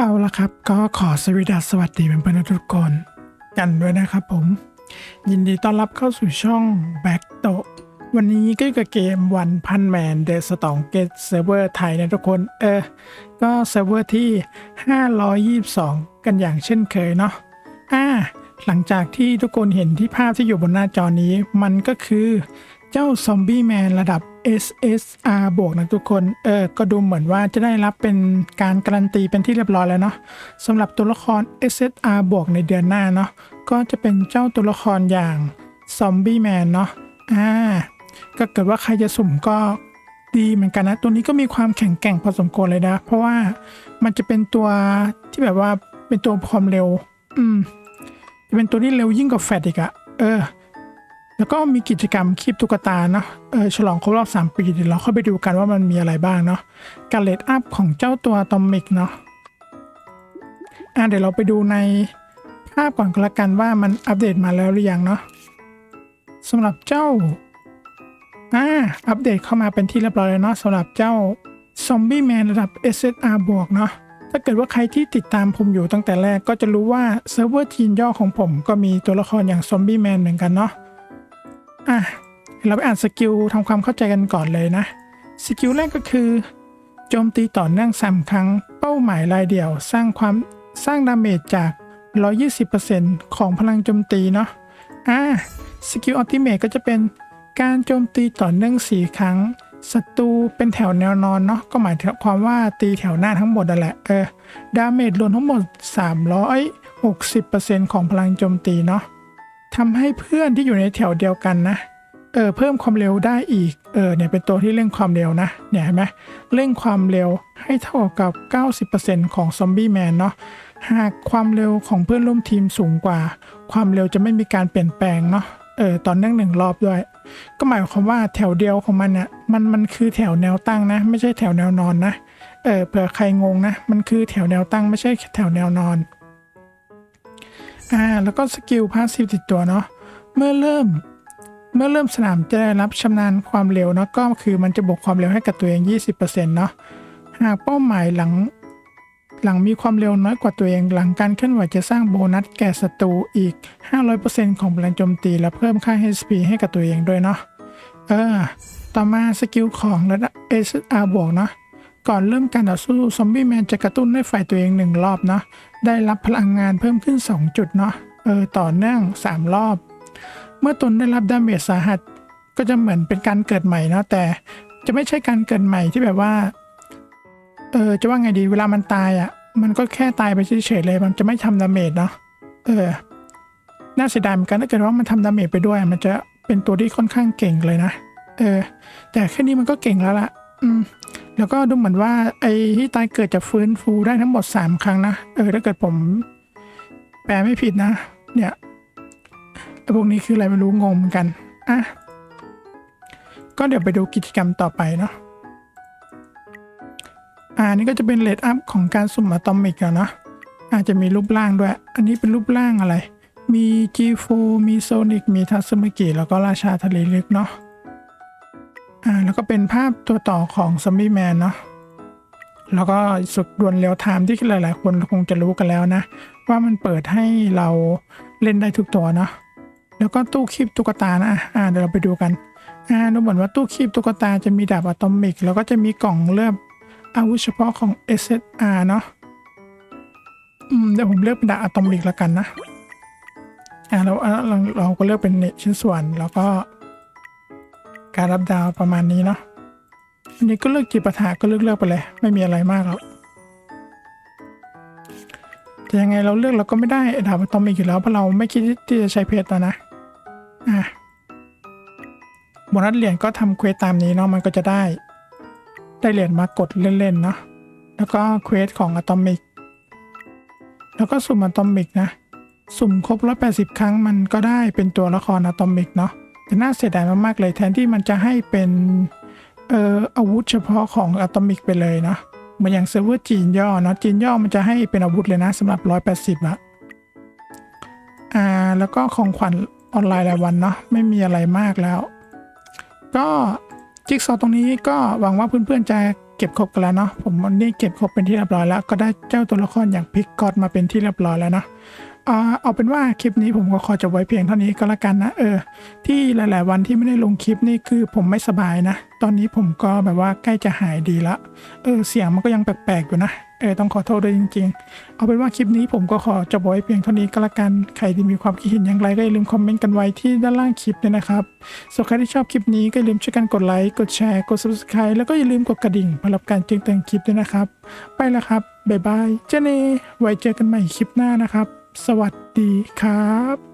เอาละครับ ก็ขอสวัสดีสวัสดีเพื่อนทุกคนกันด้วยนะครับผม ยินดีต้อนรับเข้าสู่ช่อง Back โตวันนี้ก็กับเกมวันพันแมนเดสตองเกตเซิร์ฟเวอร์ไทยนะทุกคน เออ ก็เซิร์ฟเวอร์ที่ 522 กันอย่างเช่นเคยเนาะอ่าหลังจากที่ทุกคนเห็นที่ภาพที่อยู่บนหน้าจอนี้ มันก็คือ เจ้าซอมบี้แมนระดับ SSR บวกนะทุกคน เออ ก็ดูเหมือนว่าจะได้รับเป็นการการันตีเป็นที่เรียบร้อยแล้วเนาะสำหรับตัวละคร SSR บวกในเดือนหน้าเนาะ ก็จะเป็นเจ้าตัวละครอย่างซอมบี้แมนเนาะ อ่า ก็เกิดว่าใครจะสุ่มก็ดีเหมือนกันนะ ตัวนี้ก็มีความแข็งแกร่งพอสมควรเลยนะ เพราะว่ามันจะเป็นตัวที่แบบว่าเป็นตัวความเร็ว อืม จะเป็นตัวที่เร็วยิ่งกว่าแฟดอีกอะเออ แล้วก็มีกิจกรรมคีบตุ๊กตาเนาะเออฉลองครบรอบ 3 ปีเดี๋ยวเราเข้าไปดูกันว่ามันมีอะไรบ้างเนาะการเลดอัพของเจ้าตัวตอมิกเนาะอะเดี๋ยวเราไปดูในภาพก่อนก็แล้วกันว่ามันอัปเดตมาแล้วหรือยังเนาะสำหรับเจ้าอ่าอัปเดตเข้ามาเป็นที่เรียบร้อยแล้วเนาะสำหรับเจ้าซอมบี้แมนระดับ SSR บวกเนาะถ้าเกิดว่าใครที่ติดตามผมอยู่ตั้งแต่แรกก็จะรู้ว่าเซิร์ฟเวอร์จีนย่อของผมก็มีตัวละครอย่างซอมบี้แมนเหมือนกันเนาะ อะเราไปอ่านสกิลทำความเข้าใจกันก่อนเลยนะ สกิลแรกก็คือโจมตีต่อเนื่องสามครั้ง เป้าหมายรายเดี่ยว สร้างความสร้างดาเมจจาก 120%ของพลังโจมตีเนาะอ่าสกิลอัลติเมทก็จะเป็นการโจมตีต่อเนื่อง4ครั้งศัตรูเป็นแถวแนวนอนเนาะก็หมายถึงความว่าตีแถวหน้าทั้งหมดนั่นแหละเออดาเมจรวมทั้งหมด360%ของพลังโจมตีเนาะ ทำให้เพื่อนที่อยู่ในแถวเดียวกันนะเออเพิ่มความเร็วได้อีกเออเนี่ยเป็นตัวที่เร่งความเร็วนะเนี่ยเห็นไหมเร่งความเร็วให้เท่ากับ 90%ของซอมบี้แมนเนาะหากความเร็วของเพื่อนร่วมทีมสูงกว่า ความเร็วจะไม่มีการเปลี่ยนแปลงเนาะเออตอนเนื่งหนึ่งรอบด้วย ก็หมายความว่าแถวเดียวของมันเนี่ยมันมันคือแถวแนวตั้งนะ ไม่ใช่แถวแนวนอนนะเออเผื่อใครงงนะ มันคือแถวแนวตั้งไม่ใช่แถวแนวนอน อ่าแล้วก็สกิลพาสซีฟติดตัวเนาะเมื่อเริ่มเมื่อเริ่มสนามจะได้รับชำนาญความเร็วเนาะก็คือมันจะบวกความเร็วให้กับตัวเอง 20%เนาะหากเป้าหมายหลังหลังมีความเร็วน้อยกว่าตัวเองหลังการเคลื่อนไหวจะสร้างโบนัสแก่ศัตรูอีก 500%ของพลังโจมตีและเพิ่มค่า HP ให้กับตัวเองด้วยเนาะเออต่อมาสกิลของระดับ SR บวกเนาะ ก่อนเริ่มการต่อสู้ซอมบี้แมนจะกระตุ้นให้ฝ่ายตัวเองหนึ่งรอบเนาะได้รับพลังงานเพิ่มขึ้น 2 จุดเนาะเออต่อเนื่อง 3 รอบ เมื่อตนได้รับดาเมจสาหัส ก็จะเหมือนเป็นการเกิดใหม่เนาะแต่จะไม่ใช่การเกิดใหม่ที่แบบว่าเออจะว่าไงดีเวลามันตายอะ่ะ มันก็แค่ตายไปเฉยๆเลย มันจะไม่ทำดาเมจเนาะเออน่าเสียดายเหมือนกันถ้าเกิดว่ามันทำดาเมจไปด้วย มันจะเป็นตัวที่ค่อนข้างเก่งเลยนะเออแต่แค่นี้มันก็เก่งแล้วล่ะ อืม แล้วก็ดูเหมือนว่าไอ้ที่ตายเกิดจะฟื้นฟูได้ทั้งหมด 3 ครั้งนะ เออถ้าเกิดผม แปลไม่ผิดนะ เนี่ยไอ้พวกนี้คืออะไรไม่รู้งงเหมือนกัน อะ ก็เดี๋ยวไปดูกิจกรรมต่อไปเนาะ อ่านี่ก็จะเป็นเลดอัพของการสุ่มอะตอมิกแล้วเนาะอาจจะมีรูปร่างด้วย อันนี้เป็นรูปร่างอะไร มี G4 มีโซนิกมีทัสมกิแล้วก็ราชาทะเลลึกเนาะ อ่าแล้วก็เป็นภาพตัวต่อของซัมบี้แมนเนาะแล้วก็สุดดวลเรียวไทม์ที่หลาย ๆ คนคงจะรู้กันแล้วนะ ว่ามันเปิดให้เราเล่นได้ทุกตัวเนาะแล้วก็ตู้คีบตุ๊กตานะอ่าเดี๋ยวเราไปดูกันอ่าดูเหมือนว่าตู้คีบตุ๊กตาจะมีดาบอะตอมิก แล้วก็จะมีกล่องเลือกอาวุธเฉพาะของ SSR เนาะอืมเดี๋ยวผมเลือกเป็นดาบอะตอมิกแล้วกันนะอ่าเราเราเราก็เลือกเป็นชิ้นส่วนแล้วก็ การรับดาวประมาณนี้เนาะอันนี้ก็เลือกจีบปะทะก็เลือกเลือกไปเลย ไม่มีอะไรมากหรอกแต่ยังไงเราเลือกเราก็ไม่ได้ดาบอะตอมิกอยู่แล้วเพราะเราไม่คิดที่จะใช้เพชรแล้วนะอะโบนัสเหรียญก็ทำเควสตามนี้เนาะมันก็จะได้ ได้เหรียญมากดเล่นๆเนาะแล้วก็เควสของอะตอมิก แล้วก็สุ่มอะตอมิกนะ สุ่มครบ180 ครั้งมันก็ได้เป็นตัวละครอะตอมิกเนาะ แต่น่าเสียดายมากๆเลยแทนที่มันจะให้เป็นเอ่ออาวุธเฉพาะของอะตอมิกไปเลยเนาะเหมือนอย่างเซิร์ฟเวอร์จีนย่อเนาะจีนย่อมันจะให้เป็นอาวุธเลยนะสำหรับ 180ละอ่าแล้วก็ของขวัญออนไลน์รายวันเนาะไม่มีอะไรมากแล้ว ก็จิ๊กซอตรงนี้ก็หวังว่าเพื่อนๆจะเก็บครบกันแล้วเนาะผมวันนี้เก็บครบเป็นที่เรียบร้อยแล้ว ก็ได้เจ้าตัวละครอย่างพิกกอดมาเป็นที่เรียบร้อยแล้วเนาะ เอาเป็นว่าคลิปนี้ผมก็ขอจบไว้เพียงเท่านี้ก็แล้วกันนะเออ ที่หลาย ๆ วันที่ไม่ได้ลงคลิปนี่คือผมไม่สบายนะ ตอนนี้ผมก็แบบว่าใกล้จะหายดีละเออเสียงมันก็ยังแปลก ๆ อยู่นะเออต้องขอโทษด้วยจริง ๆ เอาเป็นว่าคลิปนี้ผมก็ขอจบไว้เพียงเท่านี้ก็แล้วกันใครที่มีความคิดเห็นอย่างไรก็อย่าลืมคอมเมนต์กันไว้ที่ด้านล่างคลิปด้วยนะครับส่วนใครที่ชอบคลิปนี้ก็อย่าลืมช่วยกันกดไลค์กดแชร์กด subscribe แล้วก็อย่าลืมกดกระดิ่งเพื่อรับการแจ้งเตือนคลิปด้วยนะครับ ไปแล้วครับบ๊ายบายเจเน่ไว้เจอกันใหม่คลิปหน้านะครับ สวัสดีครับ